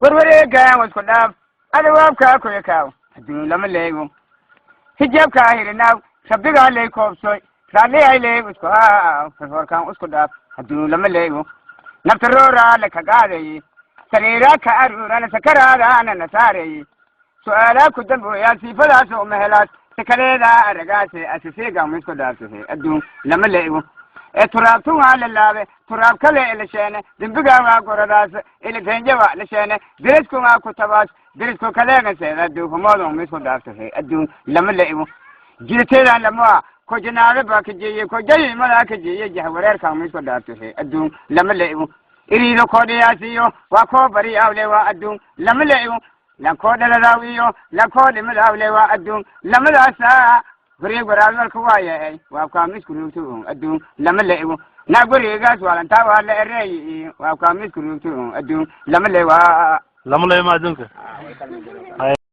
warwareegaan wasku dhaaf adawaabkaa kuya kaaw adduun lama leego hijaabkaa hirinaaw rabbigaa lay koobsoy raallihay leeg isku haaw farfoorkaan isku dhaaf adduun lama leego nafta rooraa la kagaadaye sariiraa ka aruurana sakaraadaana na saareeye su'aalaa ku dambooyaa siifadaas oo mahelaas sakaleedaa aragaase asisiigaan isku dhaafsahe adduun lama leego ee turaabtungaa la laabe turaab kale la sheene dembigaagaa goradaas ilitenjawa la sheene diriskungaa ku tabaas dirisku kaleegaseeda duukumoodon misku dhaafsahe adduun lama leego jirteedaan lamaa ko janaade baa kajeeye ko jayimadaa kajeeye jahwareerkaan misku dhaafsahe adduun lama leego iriido koodhiyaasiyo waa koo bari awle waa adduun lama leego lankoo dhaladaaw iyo lankoo dhimadawle waa adduun lamadaasa wareeg waraabmalka waayahay waa kaa misku ruugto adduun lama leego naa wareegaas waalantaa waa la ereey waa kaa misku ruugto adduun lama le waa lama leema adduunka